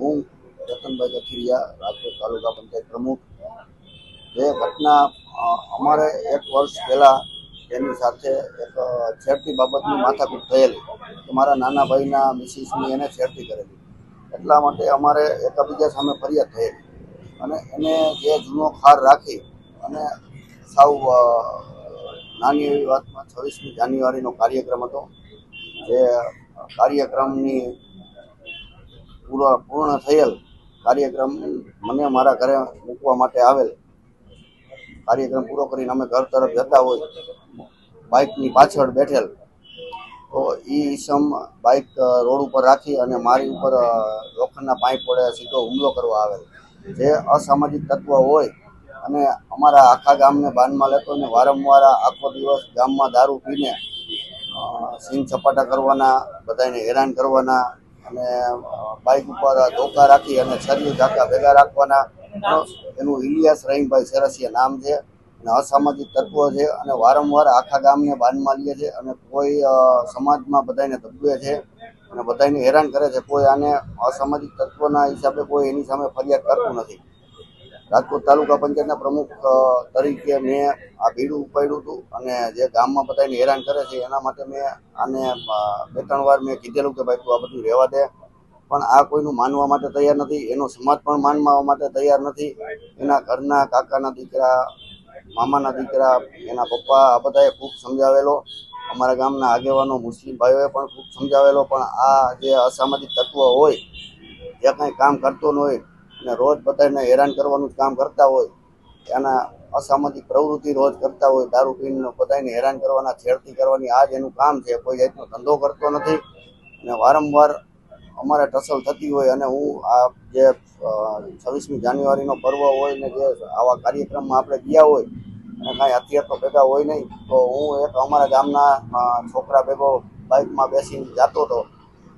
હું રતનભાઈ કથિરિયા રાજકોટ તાલુકા પંચાયત પ્રમુખ. જે ઘટના અમારે એક વર્ષ પહેલાં એની સાથે એક છેડતી બાબતની માથાકૂટ થયેલી કે મારા નાના ભાઈના મિસિસની એને છેડતી કરેલી. એટલા માટે અમારે એકબીજા સામે ફરિયાદ થયેલી. અને એને જે જૂનો ખાર રાખી અને સાવ નાની એવી વાતમાં છવ્વીસમી જાન્યુઆરીનો કાર્યક્રમ હતો. જે કાર્યક્રમની પૂરો પૂર્ણ થયેલ કાર્યક્રમ મને મારા ઘરે મૂકવા માટે આવેલ. કાર્યક્રમ પૂરો કરીને અમે ઘર તરફ જતા હોય, બાઇકની પાછળ બેઠેલ. તો એ ઈસમ બાઇક રોડ ઉપર રાખી અને મારી ઉપર લોખંડના પાઇપ વડે સીધો હુમલો કરવા આવેલ. જે અસામાજિક તત્વ હોય અને અમારા આખા ગામને બાનમાં લેતો અને વારંવાર આખો દિવસ ગામમાં દારૂ પીને સીન સપાટા કરવાના બધાને હેરાન કરવાના અને બાઇક ઉપર ધોકા રાખી અને શરીર ઝાકા ભેગા રાખવાના. એનું ઇલિયાસ રહીમભાઈ સરસિયા નામ છે અને અસામાજિક તત્વો છે અને વારંવાર આખા ગામને બાનમાં લે છે અને કોઈ સમાજમાં બધાને દબવે છે અને બધાને હેરાન કરે છે. કોઈ આને અસામાજિક તત્વોના હિસાબે કોઈ એની સામે ફરિયાદ કરતું નથી. રાજકોટ તાલુકા પંચાયતના પ્રમુખ તરીકે મેં આ ભીડું ઉપાડ્યું હતું અને જે ગામમાં બધાને હેરાન કરે છે એના માટે મેં આને બે ત્રણ વાર મેં કીધેલું કે ભાઈ તું આ બધું રહેવા દે. પણ આ કોઈનું માનવા માટે તૈયાર નથી, એનો સમાજ પણ માનવા માટે તૈયાર નથી. એના ઘરના કાકાના દીકરા, મામાના દીકરા, એના પપ્પા, આ બધાએ ખૂબ સમજાવેલો. અમારા ગામના આગેવાનો મુસ્લિમ ભાઈઓએ પણ ખૂબ સમજાવેલો, પણ આ જે અસામાજિક તત્વો હોય જે કાંઈ કામ કરતો ન હોય અને રોજ બધાને હેરાન કરવાનું કામ કરતા હોય, એના અસામાજિક પ્રવૃત્તિ રોજ કરતા હોય, દારૂ પીને બધાને હેરાન કરવાના, છેડતી કરવાની આ જ એનું કામ છે, કોઈ જાતનો ધંધો કરતો નથી. અને વારંવાર અમારે ટસલ થતી હોય અને હું આ જે છવ્વીસમી જાન્યુઆરીનો પર્વ હોય ને જે આવા કાર્યક્રમમાં આપણે ગયા હોય, અને કાંઈ હથિયાર તો ભેગા હોય નહીં, તો હું એક અમારા ગામના છોકરા ભેગો બાઇકમાં બેસીને જતો હતો,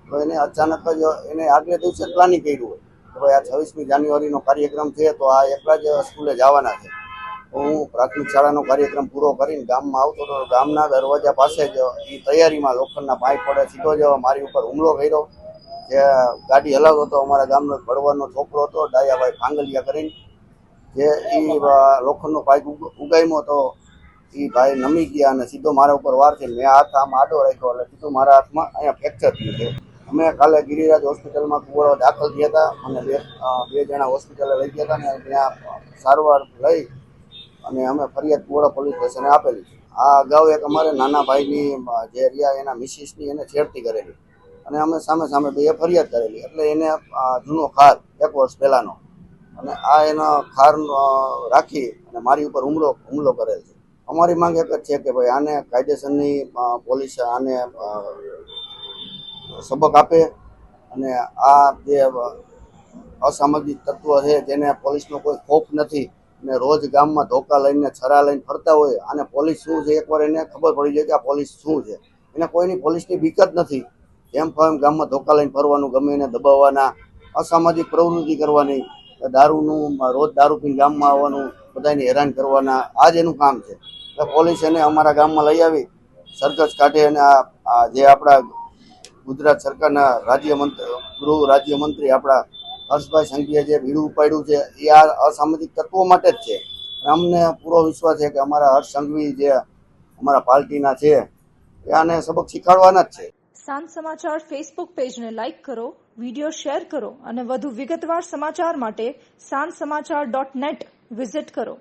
તો એને અચાનક જ એને આગલે દિવસે પ્લાનિંગ કર્યું હોય. આ છવ્વીસમી જાન્યુઆરીનો કાર્યક્રમ છે, તો આ એકલા જ સ્કૂલે જવાના છે. હું પ્રાથમિક શાળાનો કાર્યક્રમ પૂરો કરીને ગામમાં આવતો હતો ગામના દરવાજા પાસે જ એ તૈયારીમાં લોખંડના પાઇપ પડે, સીધો જ મારી ઉપર હુમલો કર્યો. જે ગાડી હલાવતો હતો, અમારા ગામનો ભડવાનો છોકરો હતો, ડાયાભાઈ ફાંગલિયા કરીને. જે એ લોખંડનો પાઇપ ઉગ- ઉગામ્યો તો એ ભાઈ નમી ગયા અને સીધો મારા ઉપર વાર છે. મેં હાથ આમ આડો રાખ્યો એટલે સીધો મારા હાથમાં અહીંયા ફ્રેક્ચર થયું છે. અમે કાલે ગિરિરાજ હોસ્પિટલમાં કુવાડો દાખલ થયા હતા. અને બે બે જણા હોસ્પિટલે લઈ ગયા હતા ને ત્યાં સારવાર લઈ અને અમે ફરિયાદ કુવાડા પોલીસ સ્ટેશને આપેલી છે. આ અગાઉ એક અમારે નાના ભાઈની જે રહ્યા એના મિસિસની એને છેડતી કરેલી. અને અમે સામે સામે બે ફરિયાદ કરેલી. એટલે એને જૂનો ખાર એક વર્ષ પહેલાંનો. અને આ એના ખાર રાખી અને મારી ઉપર હુમલો હુમલો કરેલ છે. અમારી માંગ એક જ છે કે ભાઈ આને કાયદેસરની પોલીસ આને સબક આપે અને આ જે અસામાજિક તત્વ છે જેને પોલીસનો કોઈ ખોફ નથી ને રોજ ગામમાં ધોકા લઈને, છરા લઈને ફરતા હોય અને પોલીસ શું છે? એકવાર એને ખબર પડી જાય કે આ પોલીસ શું છે. એને કોઈની પોલીસની બીક નથી. જેમ ફાવે ગામમાં ધોકા લઈને ફરવાનું, ગમે એને દબાવવાના, અસામાજિક પ્રવૃત્તિ કરવાની, દારૂનું, રોજ દારૂ પીને ગામમાં આવવાનું બધાને હેરાન કરવાના, આ જ એનું કામ છે. એટલે પોલીસ એને અમારા ગામમાં લઈ આવી, સરઘસ કાઢે અને આ જે આપણા ગુજરાત સરકારના રાજ્યમંત્રી ગૃહ રાજ્યમંત્રી આપણા હર્ષભાઈ સંઘવીએ જે ભીડું ઉપાડ્યું છે, એ આ અસામાજિક તત્વો માટે જ છે. અમને પૂરો વિશ્વાસ છે કે અમારા હર્ષ સંઘવી જે અમારા પાર્ટીના છે, એ આને સબક શીખવાડવાના જ છે. સાંજ સમાચાર ફેસબુક પેજને લાઇક કરો વીડિયો શેર કરો અને વધુ વિગતવાર સમાચાર માટે સાંજ સમાચાર ડોટ નેટ વિઝિટ કરો.